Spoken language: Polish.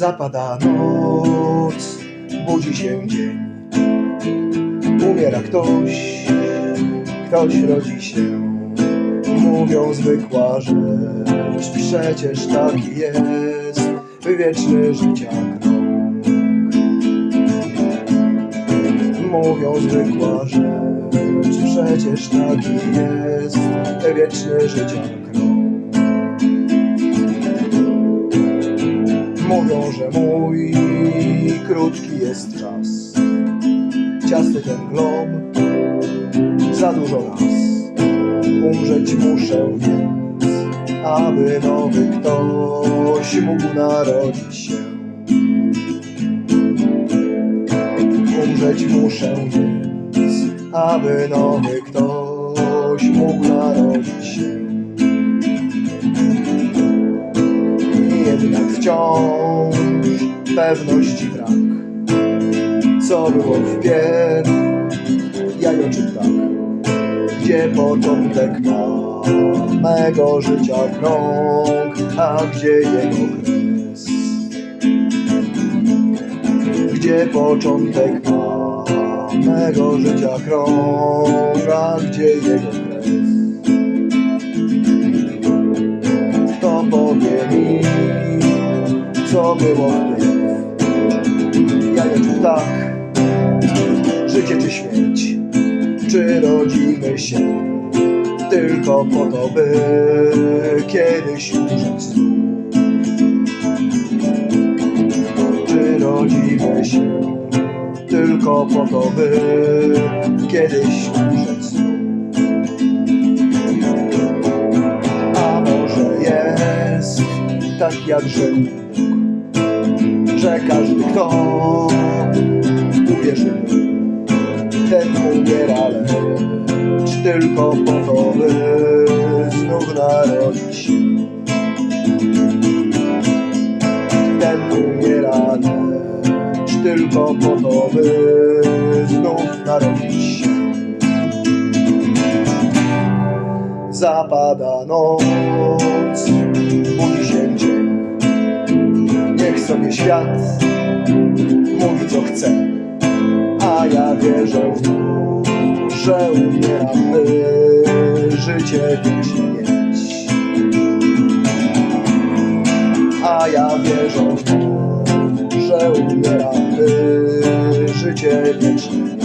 Zapada noc, budzi się dzień. Umiera ktoś, ktoś rodzi się. Mówią zwykła rzecz, przecież taki jest wieczny życia krąg. Mówią zwykła rzecz, przecież taki jest wieczny życia krąg. Mówią, że mój krótki jest czas. Ciasty ten glob, za dużo raz. Umrzeć muszę więc, aby nowy ktoś mógł narodzić się. Umrzeć muszę więc, aby nowy ktoś mógł narodzić się. Jednak wciąż pewności brak. Co było wpierw, jajo czy ptak? Gdzie początek ma mego życia krąg, a gdzie jego kres? Gdzie początek ma mego życia krąg, a gdzie jego kres? Kto powie mi, co było wpierw? Czy ptak? Życie czy śmierć? Czy rodzimy się tylko po to, by kiedyś znów? Czy rodzimy się tylko po to, by kiedyś znów? A może jest tak jak Bóg, że każdy kto uwierzy ten umiera lecz tylko po to, by znów narodzić się. Ten umiera lecz tylko po to, by znów narodzić się. Zapada noc, budzi się dzień. Sobie świat mówi co chce, a ja wierzę w to, że umieram, by życie wiecznie mieć. A ja wierzę w to, że umieram, by życie wiecznie mieć.